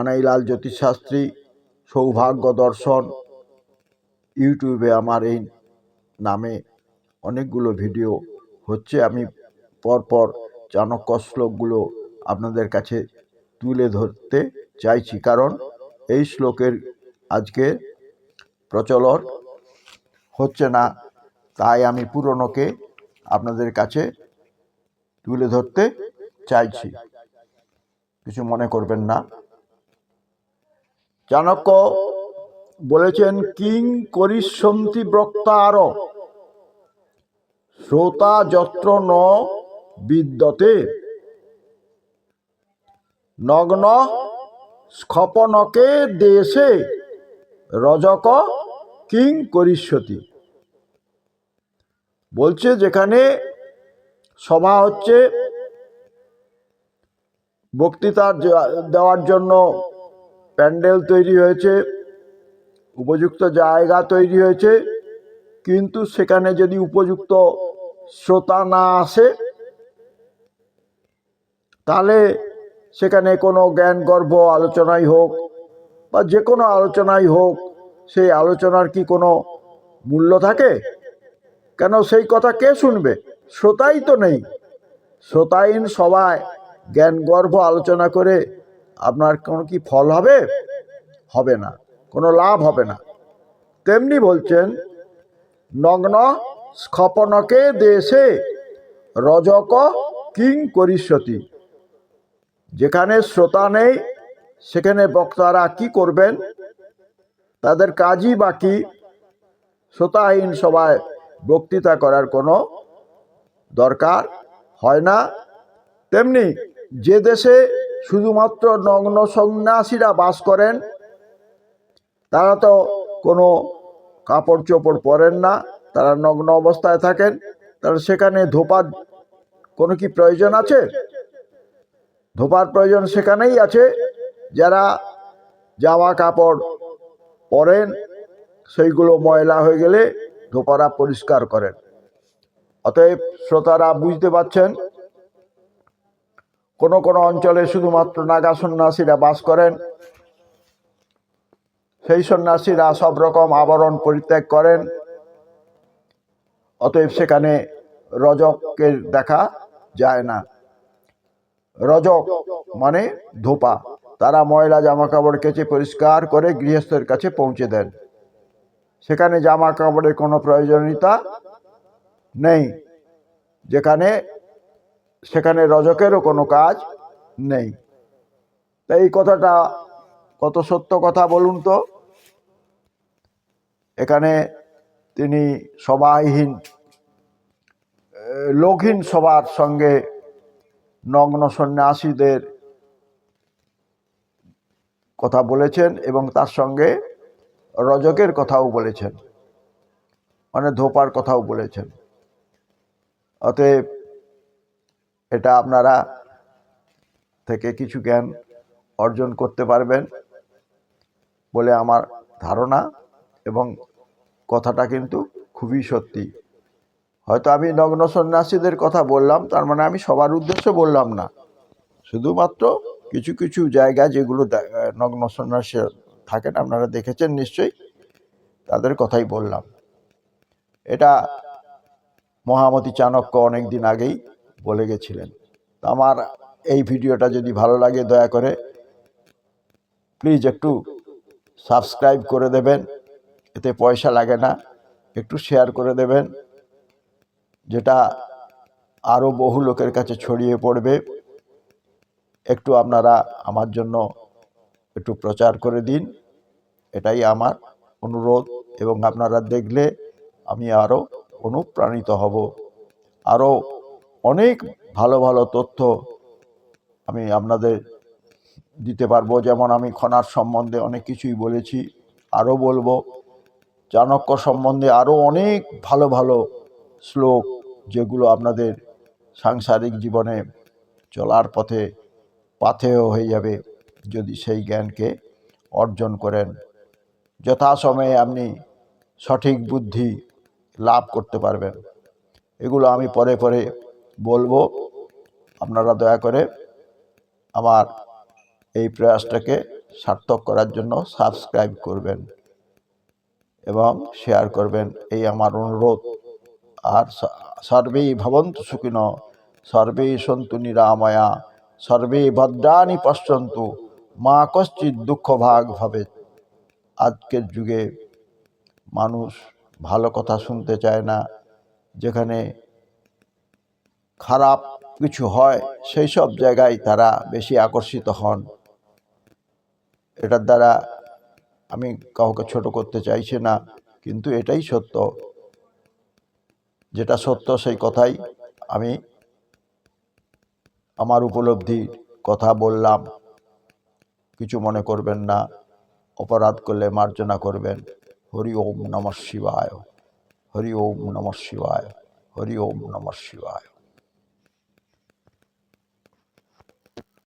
কানাইলাল জ্যোতিষশাস্ত্রী, সৌভাগ্য দর্শন, ইউটিউবে আমার এই নামে অনেকগুলো ভিডিও হচ্ছে। আমি পরপর চাণক্য শ্লোকগুলো আপনাদের কাছে তুলে ধরতে চাইছি। কারণ এই শ্লোকের আজকে প্রচলন হচ্ছে না, তাই আমি পুরনোকে আপনাদের কাছে তুলে ধরতে চাইছি। কিছু মনে করবেন না। চাণক্য বলেছেন, কিং করিষ্যন্তি বক্তার শ্রোতা যত্র ন বিদ্যতে। নগ্ন স্খপনকে দেশে রজক কিং করিষ্যতি। বলছে, যেখানে সভা হচ্ছে, বক্তৃতা দেওয়ার জন্য প্যান্ডেল তৈরি হয়েছে, উপযুক্ত জায়গা তৈরি হয়েছে, কিন্তু সেখানে যদি উপযুক্ত শ্রোতা না আসে, তাহলে সেখানে কোনো জ্ঞান গর্ভ আলোচনাই হোক বা যে কোনো আলোচনাই হোক, সেই আলোচনার কি কোনো মূল্য থাকে? কেন সেই কথা কে শুনবে? শ্রোতাই তো নেই। শ্রোতাহীন সবাই জ্ঞান গর্ভ আলোচনা করে আপনার কোনো কি ফল হবে? হবে না। কোনো লাভ হবে না। তেমনি বলছেন, নগ্ন স্খপনকে দেশে রজক কিং করিষ্যতি। যেখানে শ্রোতা নেই, সেখানে বক্তারা কি করবেন? তাদের কাজই বাকি শ্রোতাহীন সবাই বক্তৃতা করার কোনো দরকার হয় না। তেমনি যে দেশে শুধুমাত্র নগ্ন সন্ন্যাসীরা বাস করেন, তারা তো কোনো কাপড় চোপড় পরেন না, তারা নগ্ন অবস্থায় থাকেন তাহলে সেখানে ধোপার কোনো কি প্রয়োজন আছে? ধোপার প্রয়োজন সেখানেই আছে, যারা জামা কাপড় পরেন, সেইগুলো ময়লা হয়ে গেলে ধোপারা পরিষ্কার করেন। অতএব শ্রোতারা বুঝতে পারছেন কোনো কোনো অঞ্চলে শুধুমাত্র নাগা সন্ন্যাসীরা বাস করেন। সেই সন্ন্যাসীরা সব রকম আবরণ পরিত্যাগ করেন। অতএব সেখানে রজকের দেখা যায় না। রজক মানে ধোপা। তারা ময়লা জামা কাপড় কেচে পরিষ্কার করে গৃহস্থের কাছে পৌঁছে দেন। সেখানে জামা কাপড়ের কোনো প্রয়োজনীয়তা নেই। যেখানে সেখানে রজকেরও কোনো কাজ নেই। তাই এই কথাটা কত সত্য কথা বলুন তো? এখানে তিনি সবাইহীন, লোকহীন সবার সঙ্গে নগ্ন সন্ন্যাসীদের কথা বলেছেন এবং তার সঙ্গে রজকের কথাও বলেছেন মানে ধোপার কথাও বলেছেন। অতএব এটা আপনারা থেকে কিছু জ্ঞান অর্জন করতে পারবেন বলে আমার ধারণা এবং কথাটা কিন্তু খুবই সত্যি। হয়তো আমি নগ্ন সন্ন্যাসীদের কথা বললাম, তার মানে আমি সবার উদ্দেশ্য বললাম না। শুধুমাত্র কিছু কিছু জায়গা যেগুলো নগ্ন সন্ন্যাসী থাকেন, আপনারা দেখেছেন নিশ্চয়ই, তাদের কথাই বললাম। এটা মহামতি চাণক্য অনেক দিন আগেই বলে গেছিলেন। আমার এই ভিডিওটা যদি ভালো লাগে দয়া করে প্লিজ একটু সাবস্ক্রাইব করে দেবেন। এতে পয়সা লাগে না, একটু শেয়ার করে দেবেন। যেটা আরও বহু লোকের কাছে ছড়িয়ে পড়বে। একটু আপনারা আমার জন্য একটু প্রচার করে দিন। এটাই আমার অনুরোধ এবং আপনারা দেখলে আমি আরও অনুপ্রাণিত হব। আরও অনেক ভালো ভালো তথ্য আমি আপনাদের দিতে পারব। যেমন আমি খনার সম্বন্ধে অনেক কিছুই বলেছি, আরও বলব। চাণক্য সম্বন্ধে আরও অনেক ভালো ভালো শ্লোক যেগুলো আপনাদের সাংসারিক জীবনে চলার পথে পাথেয় হয়ে যাবে যদি সেই জ্ঞানকে অর্জন করেন। যথাসময়ে আপনি সঠিক বুদ্ধি লাভ করতে পারবেন। এগুলো আমি পরে পরে বলব, আপনারা দয়া করে আমার এই প্রয়াসটাকে সার্থক করার জন্য সাবস্ক্রাইব করবেন এবং শেয়ার করবেন। এই আমার অনুরোধ। আর সর্বেই ভবন্তু সুখিন, সর্বেই সন্তু নিরাময়া সর্বে ভদ্রাণি পশ্যন্তু, মা কশ্চিৎ দুঃখ ভাগ ভবে। আজকের যুগে মানুষ ভালো কথা শুনতে চায় না, যেখানে খারাপ কিছু হয়, সেই সব জায়গায় তারা বেশি আকর্ষিত হন। এটার দ্বারা আমি কাউকে ছোট করতে চাইছি না, কিন্তু এটাই সত্য। যেটা সত্য সেই কথাই আমি আমার উপলব্ধির কথা বললাম। কিছু মনে করবেন না, অপরাধ করলে মার্জনা করবেন। হরি ওম নমঃ শিবায়, হরি ওম নমঃ শিবায়, হরি ওম নমঃ শিবায়।